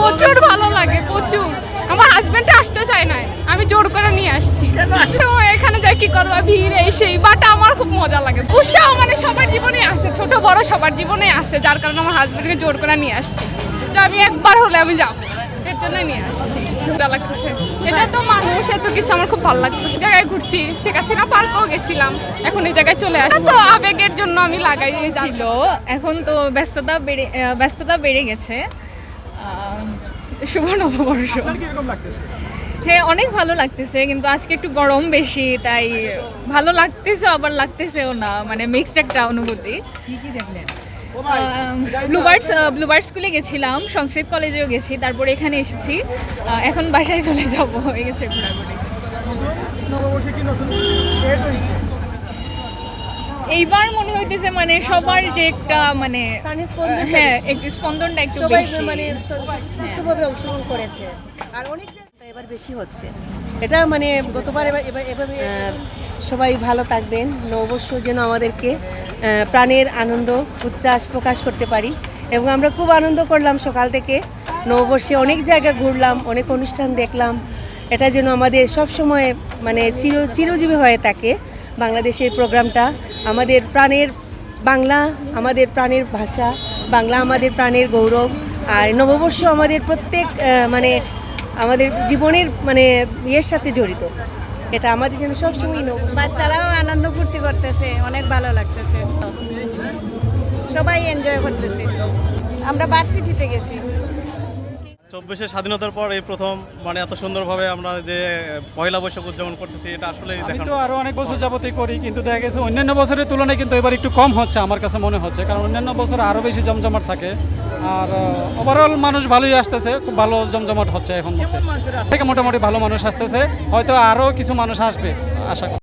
প্রচুর ভালো লাগে, প্রচুর। আমার হাজবেন্ড আসতে চায় না আমি জোর করে নিয়ে আসছি। তো এখানে যাই কি করব, ভিড় এই সেই বাট আমার খুব মজা লাগে। উৎসাহ মানে সবার জীবনে আছে, ছোট বড় সবার জীবনে আছে, যার কারণে আমার হাজবেন্ডকে জোর করে নিয়ে আসছি। তো আমি একবার হলে আমি যাব, এর জন্য নিয়ে আসছি। মজা লাগতেছে। এটা তো মানুষ, এত কিছু আমার খুব ভালো লাগতেছে। জায়গায় ঘুরছি শেখ হাসিনা পার্কও গেছিলাম, এখন এই জায়গায় চলে আসি তো আবেগের জন্য আমি লাগাই ছিল, এখন তো ব্যস্ততা বেড়ে ব্যস্ততা বেড়ে গেছে। শুভ নববর্ষ। হ্যাঁ অনেক ভালো লাগতেছে কিন্তু আজকে একটু গরম বেশি তাই ভালো লাগতেছে আবার লাগতেছেও না মানে মিক্সড একটা অনুভূতি। ব্লুবার্ডস ব্লুবার্ড স্কুলে গেছিলাম সংস্কৃত কলেজেও গেছি তারপরে এখানে এসেছি। এখন বাসায় চলে যাব হয়ে গেছে ঘোরাঘুরি নববর্ষে কি নতুন ডেট হয়েছে এইবার মনে হইতেছে মানে সবার যে একটা মানে প্রাণের হ্যাঁ একটু স্পন্দনটা একটু সবাই বেশি। মানে সুষ্ঠুভাবে অংশগ্রহণ করেছে। আর অনেক এবার বেশি হচ্ছে। এটা মানে গতবার এবার এবার এভাবে সবাই ভালো থাকবেন। নববর্ষ যেন আমাদেরকে প্রাণের আনন্দ উচ্ছ্বাস প্রকাশ করতে পারি। এবং আমরা খুব আনন্দ করলাম সকাল থেকে। নববর্ষে অনেক জায়গা ঘুরলাম অনেক অনুষ্ঠান দেখলাম। এটা যেন আমাদের সব সময় মানে চির চিরজীবী হয়ে থাকে। বাংলাদেশের প্রোগ্রামটা, আমাদের প্রাণের বাংলা, আমাদের প্রাণের ভাষা, বাংলা আমাদের প্রাণের গৌরব, আর নববর্ষ আমাদের প্রত্যেক মানে আমাদের জীবনের মানে ইয়ের সাথে জড়িত। এটা আমাদের জন্য সবসময় বাচ্চারাও আনন্দ ফুর্তি করতেছে, অনেক ভালো লাগতেছে। সবাই এনজয় করতেছে। আমরা ভার্সিটিতে গেছি। চব্বিশে স্বাধীনতার পর এই প্রথম মানে এত সুন্দরভাবে আমরা যে পয়লা বৈশাখ উদযাপন করতেছি এটা আসলে আমি তো আরও অনেক বছর যাবতই করি কিন্তু দেখা গেছে অন্যান্য বছরের তুলনায় কিন্তু এবার একটু কম হচ্ছে আমার কাছে মনে হচ্ছে কারণ অন্যান্য বছর আরও বেশি জমজমাট থাকে। আর ওভারঅল মানুষ ভালোই আসতেছে খুব ভালো জমজমাট হচ্ছে এখন। থেকে মোটামুটি ভালো মানুষ আসতেছে হয়তো আরও কিছু মানুষ আসবে আশা করি।